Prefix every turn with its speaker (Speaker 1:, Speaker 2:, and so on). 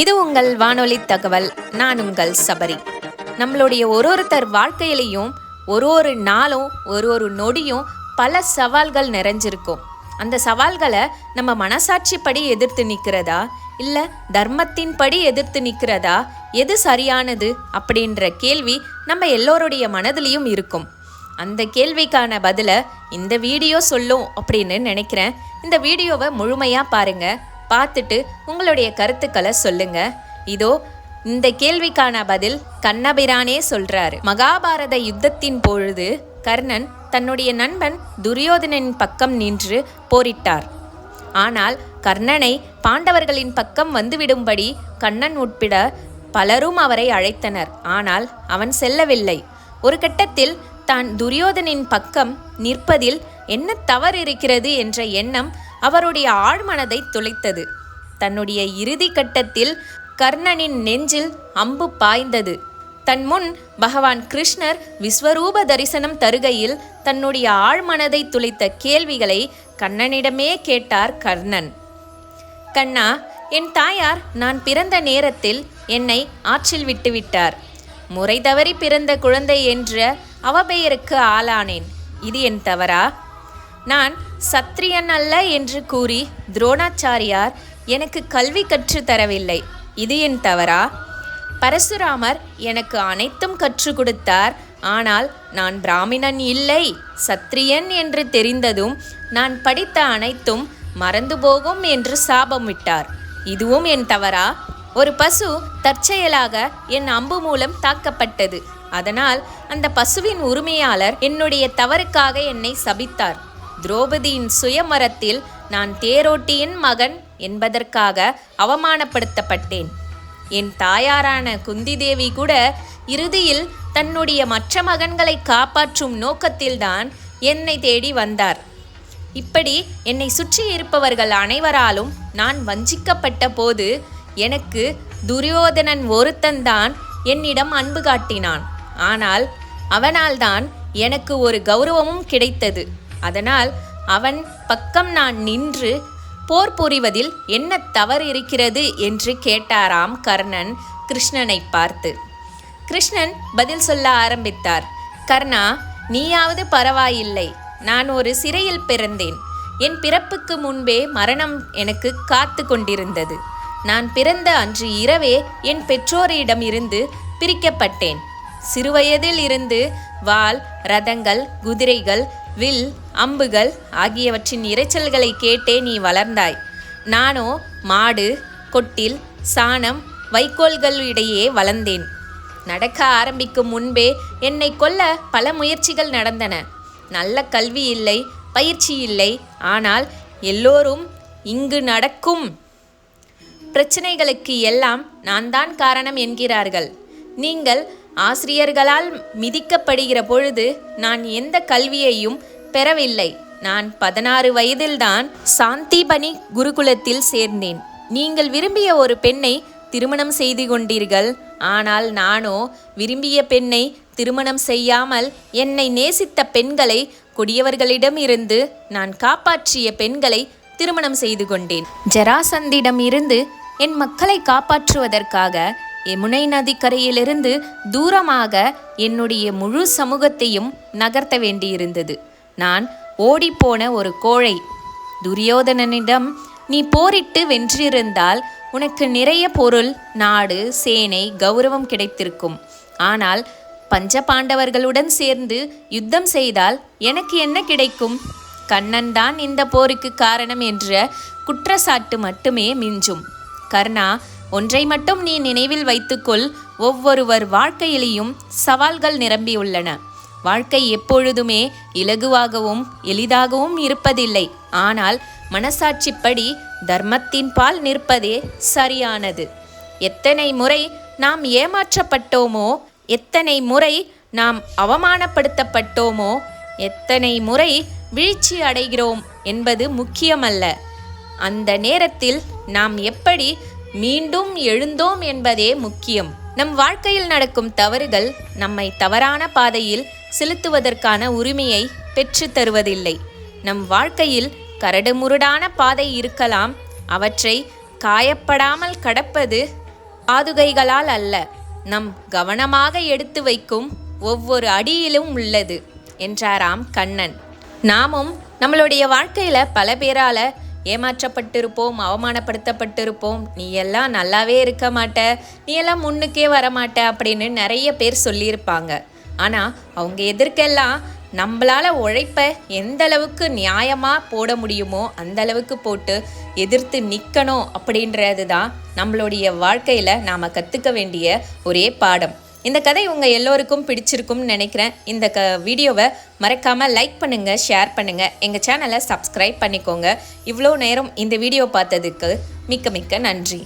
Speaker 1: இது உங்கள் வானொலி தகவல். நான் உங்கள் சபரி. நம்மளுடைய ஒரு ஒருத்தர் வாழ்க்கையிலையும் ஒரு ஒரு நாளும் ஒரு ஒரு நொடியும் பல சவால்கள் நிறைஞ்சிருக்கும். அந்த சவால்களை நம்ம மனசாட்சிப்படி எதிர்த்து நிற்கிறதா இல்லை தர்மத்தின்படி எதிர்த்து நிற்கிறதா எது சரியானது? அப்படின்ற கேள்வி நம்ம எல்லோருடைய மனதிலையும் இருக்கும். அந்த கேள்விக்கான பதிலை இந்த வீடியோ சொல்லும் அப்படின்னு நினைக்கிறேன். இந்த வீடியோவை முழுமையாக பாருங்கள் பார்த்துட்டு உங்களுடைய கருத்துக்களை சொல்லுங்க. இதோ இந்த கேள்விக்கான பதில் கண்ணபிரானே சொல்றாரு. மகாபாரத யுத்தத்தின் பொழுது கர்ணன் தன்னுடைய நண்பன் துரியோதனின் பக்கம் நின்று போரிட்டார். ஆனால் கர்ணனை பாண்டவர்களின் பக்கம் வந்துவிடும்படி கண்ணன் உட்பட பலரும் அவரை அழைத்தனர். ஆனால் அவன் செல்லவில்லை. ஒரு கட்டத்தில் தான் துரியோதனின் பக்கம் நிற்பதில் என்ன தவறு இருக்கிறது என்ற எண்ணம் அவருடைய ஆழ்மனதை துளைத்தது. தன்னுடைய இறுதி கட்டத்தில் கர்ணனின் நெஞ்சில் அம்பு பாய்ந்தது. தன் முன் பகவான் கிருஷ்ணர் விஸ்வரூப தரிசனம் தருகையில் தன்னுடைய ஆழ்மனதை துளைத்த கேள்விகளை கண்ணனிடமே கேட்டார் கர்ணன். கண்ணா என் தாயார் நான் பிறந்த நேரத்தில் என்னை ஆற்றில் விட்டுவிட்டார். முறை தவறி பிறந்த குழந்தை என்ற அவபெயருக்கு ஆளானேன். இது என் தவறா? நான் சத்திரியன் அல்ல என்று கூறி துரோணாச்சாரியார் எனக்கு கல்வி கற்று தரவில்லை. இது என் தவறா? பரசுராமர் எனக்கு அனைத்தும் கற்றுக் கொடுத்தார். ஆனால் நான் பிராமணன் இல்லை. சத்திரியன் என்று தெரிந்ததும் நான் படித்த அனைத்தும் மறந்து போகும் என்று சாபம் விட்டார். இதுவும் என் தவறா? ஒரு பசு தற்செயலாக என் அம்பு மூலம் தாக்கப்பட்டது. அதனால் அந்த பசுவின் உரிமையாளர் என்னுடைய தவறுக்காக என்னை சபித்தார். திரௌபதியின் சுயமரத்தில் நான் தேரோட்டியின் மகன் என்பதற்காக அவமானப்படுத்தப்பட்டேன். என் தாயாரான குந்தி தேவி கூட இறுதியில் தன்னுடைய மற்ற மகன்களை காப்பாற்றும் நோக்கத்தில்தான் என்னை தேடி வந்தார். இப்படி என்னை சுற்றி இருப்பவர்கள் அனைவராலும் நான் வஞ்சிக்கப்பட்ட போது எனக்கு துரியோதனன் ஒருத்தன்தான் என்னிடம் அன்பு காட்டினான். ஆனால் அவனால்தான் எனக்கு ஒரு கௌரவமும் கிடைத்தது. அதனால் அவன் பக்கம் நான் நின்று போர் புரிவதில் என்ன தவறு இருக்கிறது என்று கேட்டாராம் கர்ணன் கிருஷ்ணனை பார்த்து. கிருஷ்ணன் பதில் சொல்ல ஆரம்பித்தார். கர்ணா நீயாவது பரவாயில்லை. நான் ஒரு சிறையில் பிறந்தேன். என் பிறப்புக்கு முன்பே மரணம் எனக்கு காத்து கொண்டிருந்தது. நான் பிறந்த அன்று இரவே என் பெற்றோரிடம் இருந்து பிரிக்கப்பட்டேன். சிறுவயதில் இருந்து வாள் ரதங்கள் குதிரைகள் வில் அம்புகள் ஆகியவற்றின் இரைச்சல்களை கேட்டே நீ வளர்ந்தாய். நானோ மாடு கொட்டில் சாணம் வைக்கோல்களிடையே வளர்ந்தேன். நடக்க ஆரம்பிக்கும் முன்பே என்னை கொல்ல பல முயற்சிகள் நடந்தன. நல்ல கல்வி இல்லை பயிற்சி இல்லை ஆனால் எல்லோரும் இங்கு நடக்கும். பிரச்சனைகளுக்கு எல்லாம் நான் தான் காரணம் என்கிறார்கள். நீங்கள் ஆசிரியர்களால் மிதிக்கப்படுகிற பொழுது நான் எந்த கல்வியையும் பெறவில்லை. நான் பதினாறு வயதில்தான் சாந்திபனி குருகுலத்தில் சேர்ந்தேன். நீங்கள் விரும்பிய ஒரு பெண்ணை திருமணம் செய்து கொண்டீர்கள். ஆனால் நானோ விரும்பிய பெண்ணை திருமணம் செய்யாமல் என்னை நேசித்த பெண்களை கொடியவர்களிடம் இருந்து நான் காப்பாற்றிய பெண்களை திருமணம் செய்து கொண்டேன். ஜராசந்திடம் இருந்து என் மக்களை காப்பாற்றுவதற்காக யமுனை நதிக்கரையிலிருந்து தூரமாக என்னுடைய முழு சமூகத்தையும் நகர்த்த வேண்டியிருந்தது. நான் ஓடிப்போன ஒரு கோழை. துரியோதனனிடம் நீ போரிட்டு வென்றிருந்தால் உனக்கு நிறைய பொருள் நாடு சேனை கௌரவம் கிடைத்திருக்கும். ஆனால் பஞ்ச பாண்டவர்களுடன் சேர்ந்து யுத்தம் செய்தால் எனக்கு என்ன கிடைக்கும்? கண்ணன் தான் இந்த போருக்கு காரணம் என்ற குற்றச்சாட்டு மட்டுமே மிஞ்சும். கர்ணா ஒன்றை மட்டும் நீ நினைவில் வைத்துக்கொள் ஒவ்வொருவர் வாழ்க்கையிலேயும் சவால்கள் நிரம்பியுள்ளன. வாழ்க்கை எப்பொழுதுமே இலகுவாகவும் எளிதாகவும் இருப்பதில்லை. ஆனால் மனசாட்சிப்படி தர்மத்தின் பால் நிற்பதே சரியானது. எத்தனை முறை நாம் ஏமாற்றப்பட்டோமோ எத்தனை முறை நாம் அவமானப்படுத்தப்பட்டோமோ எத்தனை முறை வீழ்ச்சி அடைகிறோம் என்பது முக்கியமல்ல. அந்த நேரத்தில் நாம் எப்படி மீண்டும் எழுந்தோம் என்பதே முக்கியம். நம் வாழ்க்கையில் நடக்கும் தவறுகள் நம்மை தவறான பாதையில் செலுத்துவதற்கான உரிமையை பெற்றுத் தருவதில்லை. நம் வாழ்க்கையில் கரடுமுரடான பாதை இருக்கலாம் அவற்றை காயப்படாமல் கடப்பது பாதுகைகளால் அல்ல. நம் கவனமாக எடுத்து வைக்கும் ஒவ்வொரு அடியிலும் உள்ளது என்றாராம் கண்ணன். நாமும் நம்மளுடைய வாழ்க்கையில் பல பேரால ஏமாற்றப்பட்டிருப்போம் அவமானப்படுத்தப்பட்டிருப்போம். நீ எல்லாம் நல்லாவே இருக்க மாட்ட நீ எல்லாம் முன்னுக்கே வர மாட்ட அப்படின்னு நிறைய பேர் சொல்லியிருப்பாங்க. ஆனால் அவங்க எதிர்க்கெல்லாம் நம்மளால் உழைப்ப எந்த அளவுக்கு நியாயமாக போட முடியுமோ அந்த அளவுக்கு போட்டு எதிர்த்து நிற்கணும் அப்படின்றது தான் நம்மளுடைய வாழ்க்கையில் நாம் கற்றுக்க வேண்டிய ஒரே பாடம். இந்த கதை உங்கள் எல்லோருக்கும் பிடிச்சிருக்கும்னு நினைக்கிறேன். இந்த க வீடியோவை மறக்காமல் லைக் பண்ணுங்கள் ஷேர் பண்ணுங்கள் எங்கள் சேனலை சப்ஸ்கிரைப் பண்ணிக்கோங்க. இவ்வளோ நேரம் இந்த வீடியோ பார்த்ததுக்கு மிக்க மிக்க நன்றி.